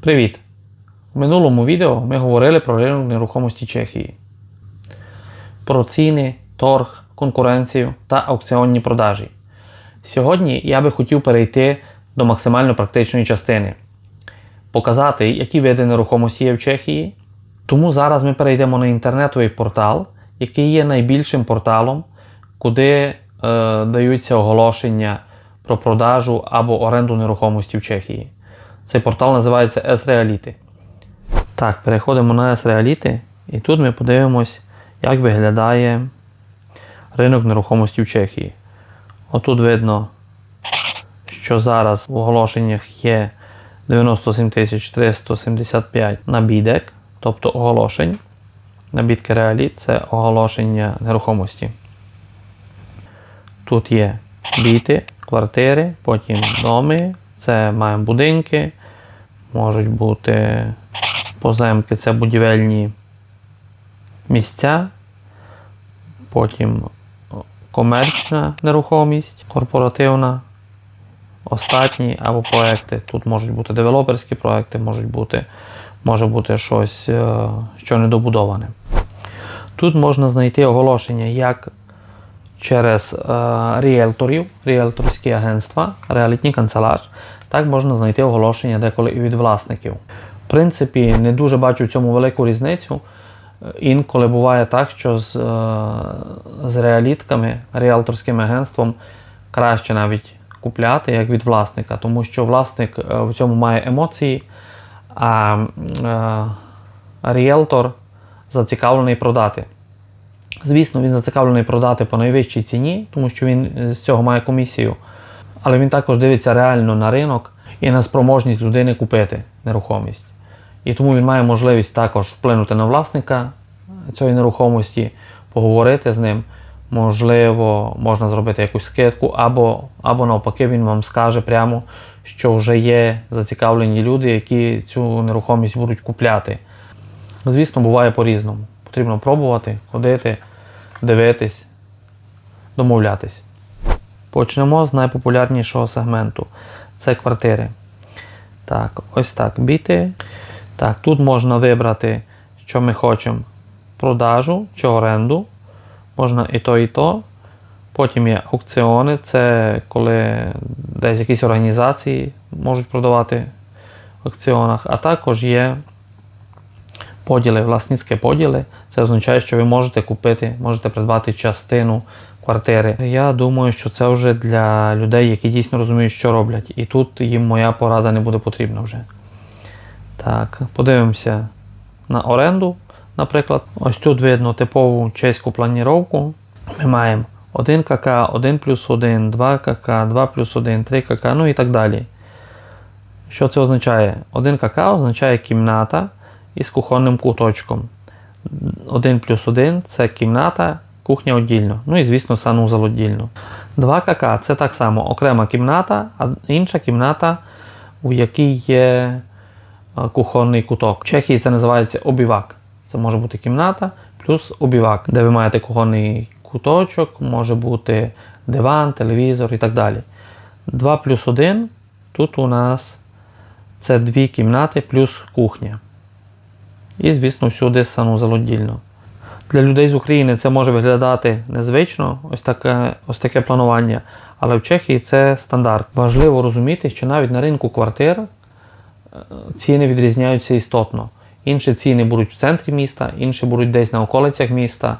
Привіт! У минулому відео ми говорили про ринок нерухомості Чехії, про ціни, торг, конкуренцію та аукціонні продажі. Сьогодні я би хотів перейти до максимально практичної частини, показати, які види нерухомості є в Чехії. Тому зараз ми перейдемо на інтернетовий портал, який є найбільшим порталом, куди е, даються оголошення про продажу або оренду нерухомості в Чехії. Цей портал називається S-Reality. Так, переходимо на S-Reality і тут ми подивимось, як виглядає ринок нерухомості в Чехії. Отут видно, що зараз в оголошеннях є 97 375 набідек, тобто оголошень. Набідки реалі це оголошення нерухомості. Тут є біти, квартири, потім доми, це маємо будинки, можуть бути поземки, це будівельні місця, потім комерційна нерухомість, корпоративна, остатні або проекти. Тут можуть бути девелоперські проекти, можуть бути, може бути щось, е, що недобудоване. Тут можна знайти оголошення як через е, ріелторів, ріелторські агентства, реалітні канцелар, так можна знайти оголошення деколи і від власників. В принципі, не дуже бачу в цьому велику різницю. Е, Інколи буває так, що з, е, з реалітками, ріелторським агентством краще навіть купляти, як від власника, тому що власник в цьому має емоції, а ріелтор зацікавлений продати. Звісно, він зацікавлений продати по найвищій ціні, тому що він з цього має комісію. Але він також дивиться реально на ринок і на спроможність людини купити нерухомість. І тому він має можливість також вплинути на власника цієї нерухомості, поговорити з ним. Можливо, можна зробити якусь скидку, або, або навпаки, він вам скаже прямо, що вже є зацікавлені люди, які цю нерухомість будуть купляти. Звісно, буває по-різному. Потрібно пробувати, ходити, дивитись, домовлятись. Почнемо з найпопулярнішого сегменту. Це квартири. Так, ось так. Біти. Так, тут можна вибрати, що ми хочемо: продажу чи оренду. Можна і то, і то. Потім є аукціони, це коли десь якісь організації можуть продавати в аукціонах, а також є поділи, власницькі поділи. Це означає, що ви можете купити, можете придбати частину квартири. Я думаю, що це вже для людей, які дійсно розуміють, що роблять. І тут їм моя порада не буде потрібна вже. Так, подивимося на оренду. Наприклад, ось тут видно типову чеську планіровку. Ми маємо 1 КК, 1 плюс 1, 2 КК, 2 плюс 1, 3 КК, ну і так далі. Що це означає? 1 КК означає кімната із кухонним куточком. 1 плюс 1 це кімната, кухня віддільно. Ну і, звісно, санузел віддільно. 2 КК це так само окрема кімната, а інша кімната, у якій є е, кухонний куток. В Чехії це називається обівак. Це може бути кімната плюс обівак, де ви маєте кухонний куточок, може бути диван, телевізор і так далі. 2 плюс 1 тут у нас це дві кімнати плюс кухня. І, звісно, всюди санузел віддільно. Для людей з України це може виглядати незвично, ось таке, ось таке планування, але в Чехії це стандарт. Важливо розуміти, що навіть на ринку квартир е, ціни відрізняються істотно. Інші ціни будуть в центрі міста, інші будуть десь на околицях міста.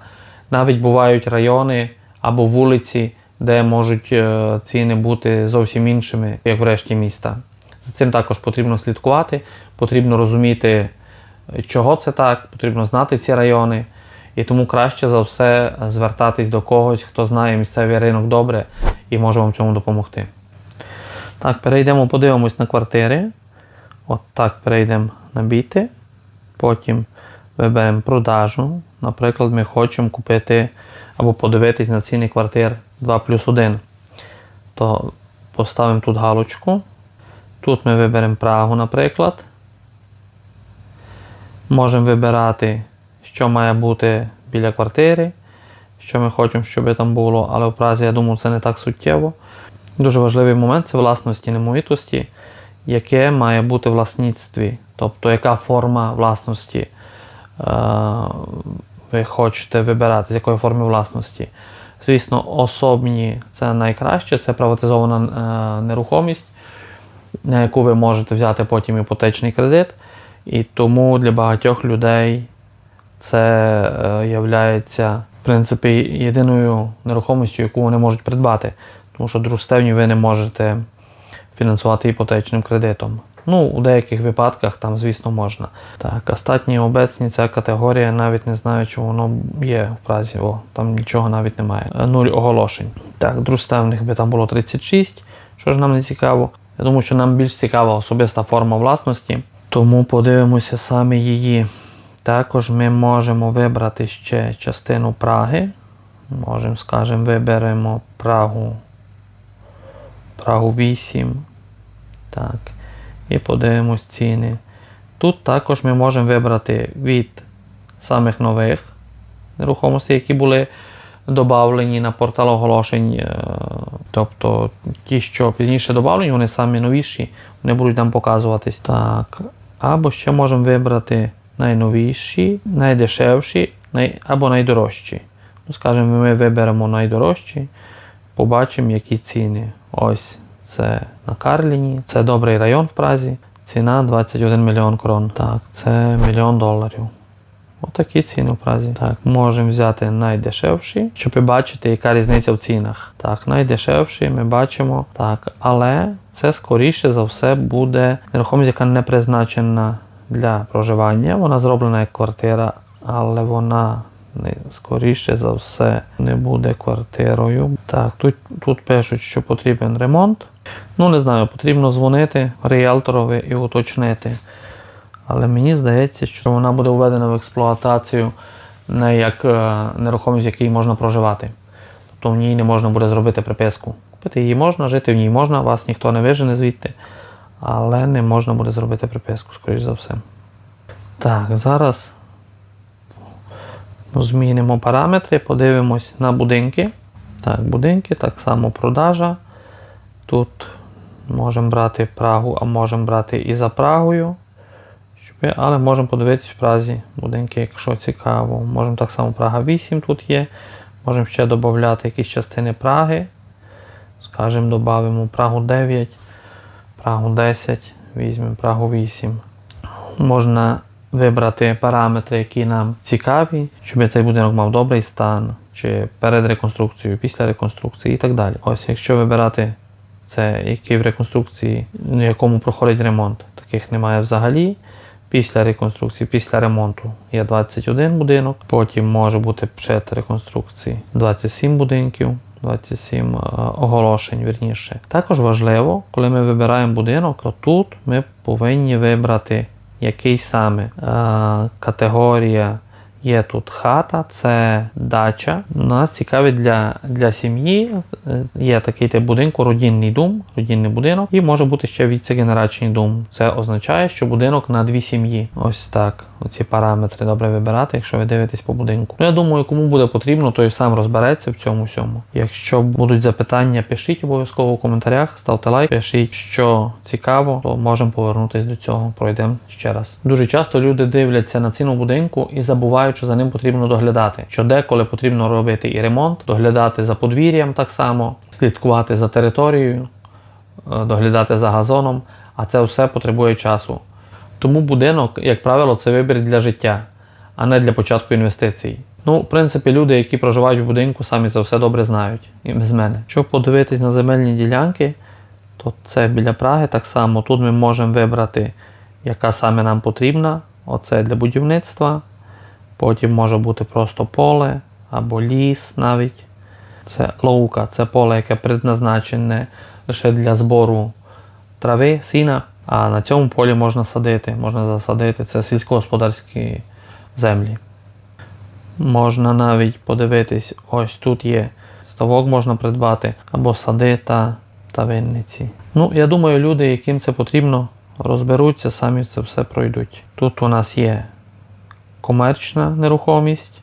Навіть бувають райони або вулиці, де можуть е, ціни бути зовсім іншими, як в решті міста. За цим також потрібно слідкувати, потрібно розуміти, чого це так, потрібно знати ці райони. І тому краще за все звертатись до когось, хто знає місцевий ринок добре і може вам в цьому допомогти. Так, перейдемо, подивимось на квартири. От так перейдемо на біти. Потім виберемо продажу. Наприклад, ми хочемо купити або подивитись на ціни квартир 2 плюс 1. То поставимо тут галочку. Тут ми виберемо Прагу, наприклад. Можемо вибирати, що має бути біля квартири, що ми хочемо, щоб там було, але в Празі, я думаю, це не так суттєво. Дуже важливий момент це власності немовітості. яке має бути в власництві, тобто яка форма власності е, ви хочете вибирати, з якої форми власності. Звісно, особні це найкраще, це приватизована е, нерухомість, на яку ви можете взяти потім іпотечний кредит. І тому для багатьох людей це е, являється, в принципі, єдиною нерухомістю, яку вони можуть придбати. Тому що дружстевні ви не можете фінансувати іпотечним кредитом. Ну, у деяких випадках там, звісно, можна. Так, остатні обецні ця категорія, навіть не знаю, чи воно є в Празі. О, там нічого навіть немає. Нуль оголошень. Так, дружстевних би там було 36. Що ж нам не цікаво? Я думаю, що нам більш цікава особиста форма власності. Тому подивимося саме її. Також ми можемо вибрати ще частину Праги. Можемо, скажімо, виберемо Прагу. Прагу 8. Так. І подивимось ціни. Тут також ми можемо вибрати від самих нових нерухомостей, які були додавлені на портал оголошень. е, Тобто ті, що пізніше додавлені, вони самі новіші, вони будуть нам показуватись. Так. Або ще можемо вибрати найновіші, найдешевші най... або найдорожчі. Ну, скажімо, ми виберемо найдорожчі, побачимо, які ціни. Ось це на Карліні, це добрий район в Празі. Ціна 21 мільйон крон. Так, це мільйон доларів. Отакі ціни в Празі. Так, можемо взяти найдешевші, щоб побачити, яка різниця в цінах. Так, найдешевші ми бачимо. Так, але це скоріше за все буде нерухомість, яка не призначена для проживання. Вона зроблена як квартира, але вона не, скоріше за все не буде квартирою. Так, тут, тут пишуть, що потрібен ремонт. Ну, не знаю, потрібно дзвонити ріелторові і уточнити. Але мені здається, що вона буде введена в експлуатацію не як е, нерухомість, в якій можна проживати. Тобто в ній не можна буде зробити приписку. Купити її можна, жити в ній можна, вас ніхто не вижене звідти, але не можна буде зробити приписку, скоріш за все. Так, зараз змінимо параметри, подивимось на будинки. Так, будинки, так само продажа. Тут можемо брати Прагу, а можемо брати і за Прагою. Щоб- Але можемо подивитись в Празі будинки, якщо цікаво. Можемо так само Прага 8 тут є. Можемо ще додати якісь частини Праги. Скажімо, додамо Прагу 9, Прагу 10, візьмемо Прагу 8. Можна вибрати параметри, які нам цікаві, щоб цей будинок мав добрий стан, чи перед реконструкцією, після реконструкції і так далі. Ось, якщо вибирати це, який в реконструкції, на якому проходить ремонт, таких немає взагалі. Після реконструкції, після ремонту є 21 будинок, потім може бути перед реконструкції 27 будинків, 27 е, оголошень, вірніше. Також важливо, коли ми вибираємо будинок, то тут ми повинні вибрати який саме е, категорія. Є тут хата, це дача. Нас цікавить для, для сім'ї. Є такий тип будинку, родинний дом, родинний будинок, і може бути ще віцегенераційний дом. Це означає, що будинок на дві сім'ї. Ось так. Оці параметри добре вибирати, якщо ви дивитесь по будинку. Ну, я думаю, кому буде потрібно, той сам розбереться в цьому всьому. Якщо будуть запитання, пишіть обов'язково в коментарях, ставте лайк, пишіть, що цікаво, то можемо повернутися до цього. Пройдемо ще раз. Дуже часто люди дивляться на ціну будинку і забувають, що за ним потрібно доглядати. Що деколи потрібно робити і ремонт, доглядати за подвір'ям так само, слідкувати за територією, е, доглядати за газоном, а це все потребує часу. Тому будинок, як правило, це вибір для життя, а не для початку інвестицій. Ну, в принципі, люди, які проживають в будинку, самі це все добре знають і без мене. Щоб подивитись на земельні ділянки, то це біля Праги так само. Тут ми можемо вибрати, яка саме нам потрібна. Оце для будівництва. Потім може бути просто поле або ліс навіть. Це ловка, це поле, яке предназначене лише для збору трави, сіна. А на цьому полі можна садити, можна засадити це сільськогосподарські землі. Можна навіть подивитись, ось тут є ставок можна придбати, або сади та винниці. Ну, я думаю, люди, яким це потрібно, розберуться, самі це все пройдуть. Тут у нас є комерчна нерухомість.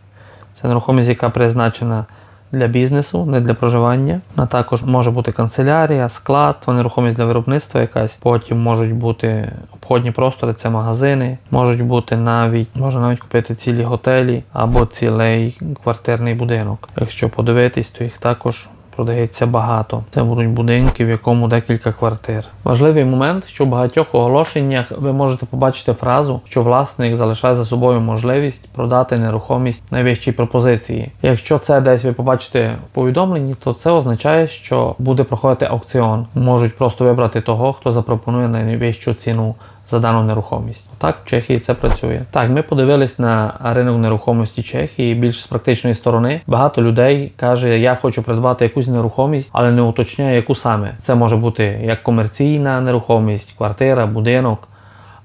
Це нерухомість, яка призначена для бізнесу, не для проживання. А також може бути канцелярія, склад, нерухомість для виробництва якась. Потім можуть бути обходні простори, це магазини, можуть бути навіть, можна навіть купити цілі готелі або цілий квартирний будинок. Якщо подивитись, то їх також продається багато. Це будуть будинки, в якому декілька квартир. Важливий момент, що в багатьох оголошеннях ви можете побачити фразу, що власник залишає за собою можливість продати нерухомість найвищій пропозиції. Якщо це десь ви побачите в повідомленні, то це означає, що буде проходити аукціон. Можуть просто вибрати того, хто запропонує найвищу ціну за дану нерухомість. Так, в Чехії це працює. Так, ми подивились на ринок нерухомості Чехії більш з практичної сторони. Багато людей каже, я хочу придбати якусь нерухомість, але не уточняє, яку саме. Це може бути як комерційна нерухомість, квартира, будинок.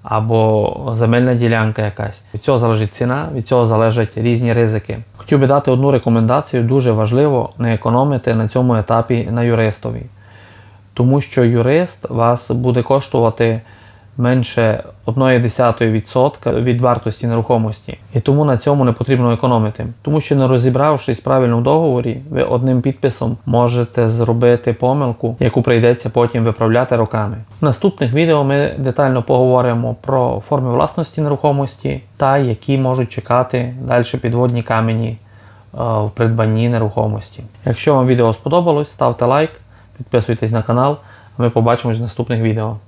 Або земельна ділянка якась. Від цього залежить ціна, від цього залежать різні ризики. Хотів би дати одну рекомендацію: дуже важливо не економити на цьому етапі на юристові тому що юрист вас буде коштувати менше 0,1% від вартості нерухомості. І тому на цьому не потрібно економити. Тому що не розібравшись правильно в договорі, ви одним підписом можете зробити помилку, яку прийдеться потім виправляти роками. В наступних відео ми детально поговоримо про форми власності нерухомості та які можуть чекати далі підводні камені е, в придбанні нерухомості. Якщо вам відео сподобалось, ставте лайк, підписуйтесь на канал. Ми побачимось в наступних відео.